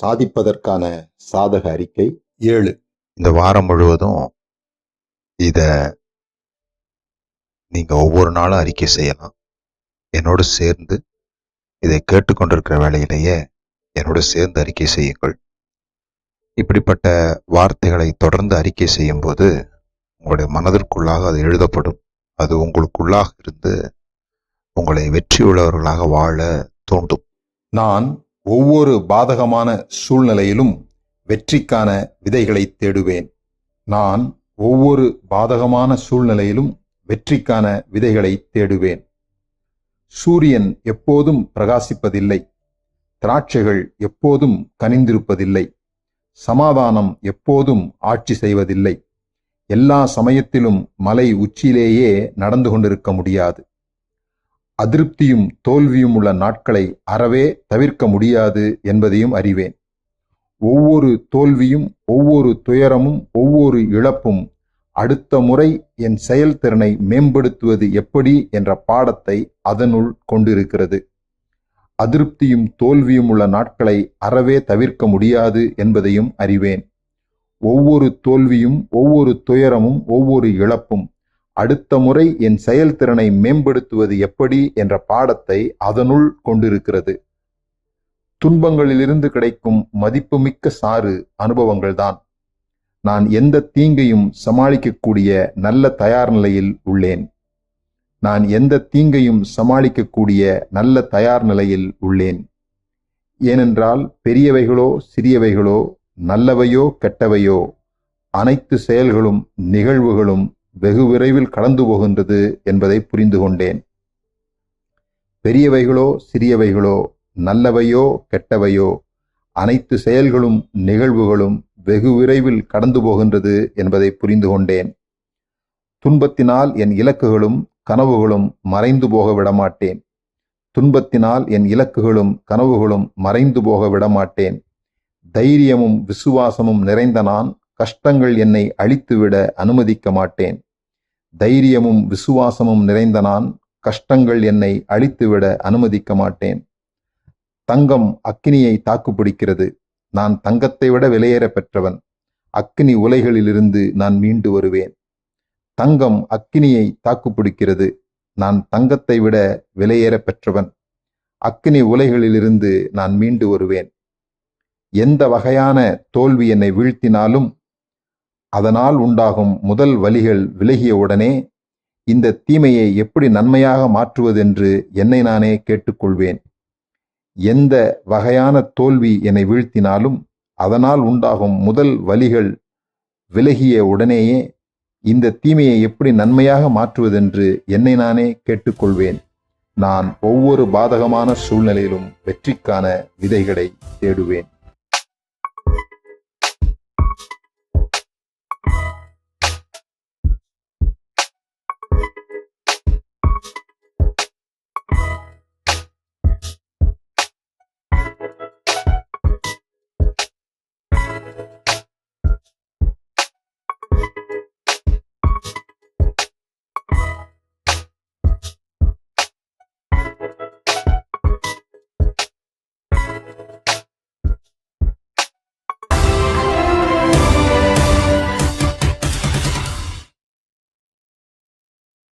சாதிப்பதற்கான சாதக அறிக்கை ஏழு. இந்த வாரம் முழுவதும் இத நீங்க ஒவ்வொரு நாளும் அறிக்கை செய்யலாம். என்னோடு சேர்ந்து இதை கேட்டுக்கொண்டிருக்கிற வேலையிலேயே என்னோடு சேர்ந்து அறிக்கை செய்யுங்கள். இப்படிப்பட்ட வார்த்தைகளை தொடர்ந்து அறிக்கை செய்யும்போது உங்களுடைய மனதிற்குள்ளாக அது எழுதப்படும். அது உங்களுக்குள்ளாக இருந்து உங்களை வெற்றியுள்ளவர்களாக வாழ தூண்டும் நான் ஒவ்வொரு பாதகமான சூழ்நிலையிலும் வெற்றிக்கான விதைகளை தேடுவேன். நான் ஒவ்வொரு பாதகமான சூழ்நிலையிலும் வெற்றிக்கான விதைகளை தேடுவேன். சூரியன் எப்போதும் பிரகாசிப்பதில்லை. திராட்சைகள் எப்போதும் கனிந்திருப்பதில்லை. சமாதானம் எப்போதும் ஆட்சி செய்வதில்லை. எல்லா சமயத்திலும் மலை உச்சியிலேயே நடந்து கொண்டிருக்க முடியாது. அதிருப்தியும் தோல்வியும் உள்ள நாட்களை அறவே தவிர்க்க முடியாது என்பதையும் அறிவேன். ஒவ்வொரு தோல்வியும் ஒவ்வொரு துயரமும் ஒவ்வொரு இழப்பும் அடுத்த முறை என் செயல்திறனை மேம்படுத்துவது எப்படி என்ற பாடத்தை அதனுள் கொண்டிருக்கிறது. அதிருப்தியும் தோல்வியும் உள்ள நாட்களை அறவே தவிர்க்க முடியாது என்பதையும் அறிவேன். ஒவ்வொரு தோல்வியும் ஒவ்வொரு துயரமும் ஒவ்வொரு இழப்பும் அடுத்த முறை என் செயல்திறனை மேம்படுத்துவது எப்படி என்ற பாடத்தை அதனுள் கொண்டிருக்கிறது. துன்பங்களிலிருந்து கிடைக்கும் மதிப்புமிக்க சாறு அனுபவங்கள்தான். நான் எந்த தீங்கையும் சமாளிக்கக்கூடிய நல்ல தயார் நிலையில் உள்ளேன். நான் எந்த தீங்கையும் சமாளிக்கக்கூடிய நல்ல தயார் நிலையில் உள்ளேன். ஏனென்றால் பெரியவைகளோ சிறியவைகளோ நல்லவையோ கெட்டவையோ அனைத்து செயல்களும் நிகழ்வுகளும் வெகு விரைவில் கடந்து போகின்றது என்பதை புரிந்து கொண்டேன். பெரியவைகளோ சிறியவைகளோ நல்லவையோ கெட்டவையோ அனைத்து செயல்களும் நிகழ்வுகளும் வெகு விரைவில் கடந்து போகின்றது என்பதை புரிந்து கொண்டேன். துன்பத்தினால் என் இலக்குகளும் கனவுகளும் மறைந்து போக விடமாட்டேன். துன்பத்தினால் என் இலக்குகளும் கனவுகளும் மறைந்து போக விடமாட்டேன். தைரியமும் விசுவாசமும் நிறைந்த நான் கஷ்டங்கள் என்னை அழித்துவிட அனுமதிக்க மாட்டேன். தைரியமும் விசுவாசமும் நிறைந்த நான் கஷ்டங்கள் என்னை அழித்துவிட அனுமதிக்க மாட்டேன். தங்கம் அக்கினியை தாக்குப்பிடிக்கிறது நான் தங்கத்தை விட விலையேற பெற்றவன். அக்கினி உலைகளிலிருந்து நான் மீண்டு வருவேன். தங்கம் அக்கினியை தாக்குப்பிடிக்கிறது நான் தங்கத்தை விட விலையேற பெற்றவன். அக்கினி உலைகளிலிருந்து நான் மீண்டு வருவேன். எந்த வகையான தோல்வி என்னை வீழ்த்தினாலும் அதனால் உண்டாகும் முதல் வலிகள் விலகியவுடனே இந்த தீமையை எப்படி நன்மையாக மாற்றுவதென்று என்னை நானே கேட்டுக்கொள்வேன். எந்த வகையான தோல்வி என்னை வீழ்த்தினாலும் அதனால் உண்டாகும் முதல் வலிகள் விலகிய உடனேயே இந்த தீமையை எப்படி நன்மையாக மாற்றுவதென்று என்னை நானே கேட்டுக்கொள்வேன். நான் ஒவ்வொரு பாதகமான சூழ்நிலையிலும் வெற்றிக்கான விதைகளை தேடுவேன்.